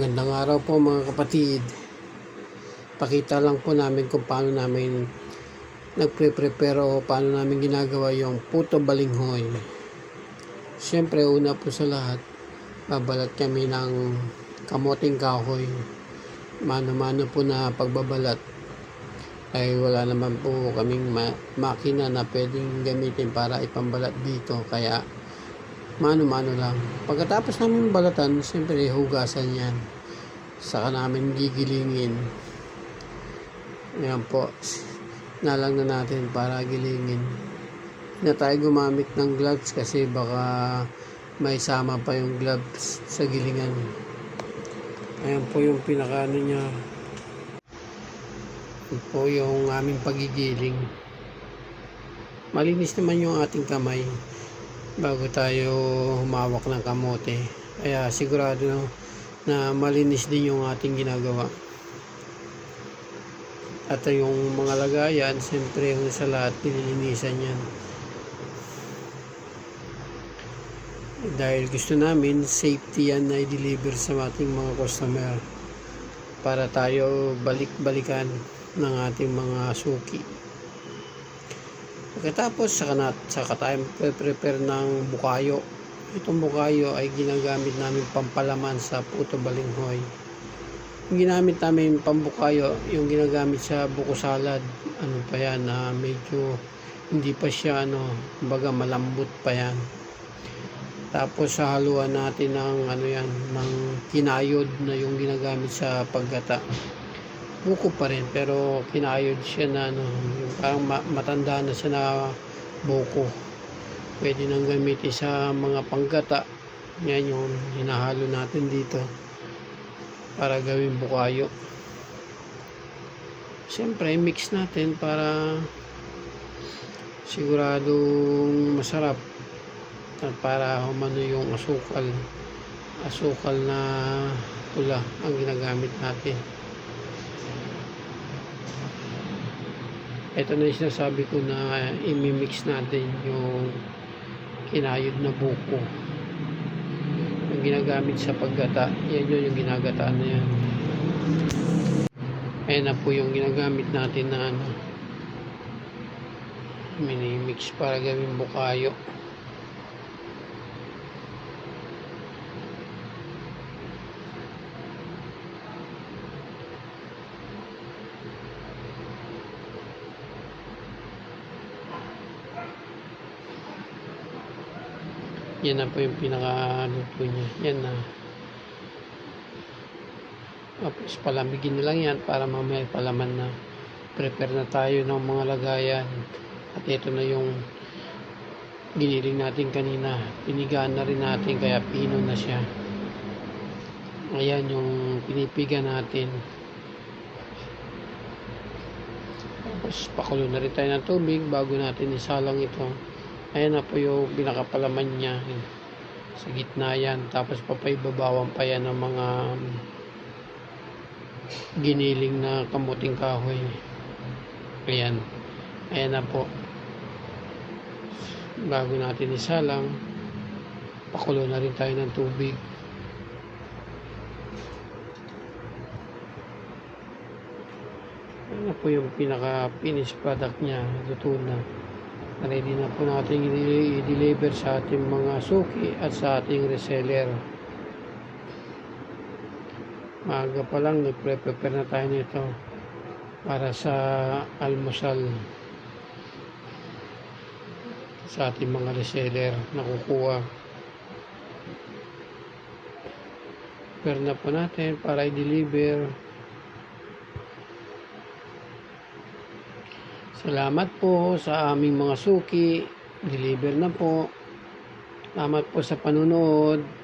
Gandang araw po mga kapatid. Pakita lang po namin kung paano namin nagpre-prepare o paano namin ginagawa yung puto balinghoy. Siyempre una po sa lahat, babalat kami ng kamoting kahoy. Mano-mano po na pagbabalat. Ay wala naman po kaming ma- makina na pwedeng gamitin para ipambalat dito. Kaya mano-mano lang. Pagkatapos namin balatan, siyempre hugasan yan. Saka namin gigilingin. Ayan po. Nalang na natin para gilingin. Na tayo gumamit ng gloves kasi baka may sama pa yung gloves sa gilingan. Ayan po yung pinakaano niya. Ayan po yung aming pagigiling. Malinis naman yung ating kamay bago tayo humawak ng kamote. Kaya sigurado na, malinis din yung ating ginagawa. At yung mga lagayan, siyempre yung sa lahat, nililinisan yan. Dahil gusto namin, safety yan na i-deliver sa ating mga customer para tayo balik-balikan ng ating mga suki. Pagkatapos, saka, na, saka tayo prepare ng bukayo. Itong bukayo ay ginagamit namin pampalaman sa puto balinghoy. Yung ginamit namin pambukayo, yung ginagamit sa buko salad, ano pa yan, na medyo hindi pa siya, ano, baga malambot pa yan. Tapos sa haluan natin ng ano yan, ng kinayod na yung ginagamit sa paggata buko pa rin pero kinayod siya na ano, yung parang ma- matanda na siya na buko. Pwede nang gamitin sa mga panggata. Yan yung hinahalo natin dito para gawing bukayo. Siyempre mix natin para siguradong masarap at para humano yung asukal asukal na pula ang ginagamit natin ito na yung sinasabi ko na imimix natin yung kinayod na buko. Yung ginagamit sa paggata. Yan yun yung ginagataan na yan. Ayan na po yung ginagamit natin na ano. Minimix para gawing bukayo yan na po yung pinaka ano po niya. Yan na. Tapos palamigin na lang yan para mamaya palaman na prepare na tayo ng mga lagayan. At ito na yung giniling natin kanina. Pinigaan na rin natin kaya pino na siya. Ayan yung pinipiga natin. Tapos pakulo na rin tayo ng tubig bago natin isalang ito ayan na po yung pinakapalaman niya. Sa gitna yan. Tapos papaibabawan pa yan ng mga giniling na kamuting kahoy. Ayan. Ayan na po. Bago natin isalang pakulo na rin tayo ng tubig. Ayan na po yung pinaka finished product niya. Luto na ready na po natin i-deliver sa ating mga suki at sa ating reseller. Maaga pa lang nagpre-prepare na tayo nito para sa almusal sa ating mga reseller na kukuha. Prepare na po natin para i-deliver Salamat po sa aming mga suki. Deliver na po. Salamat po sa panunood.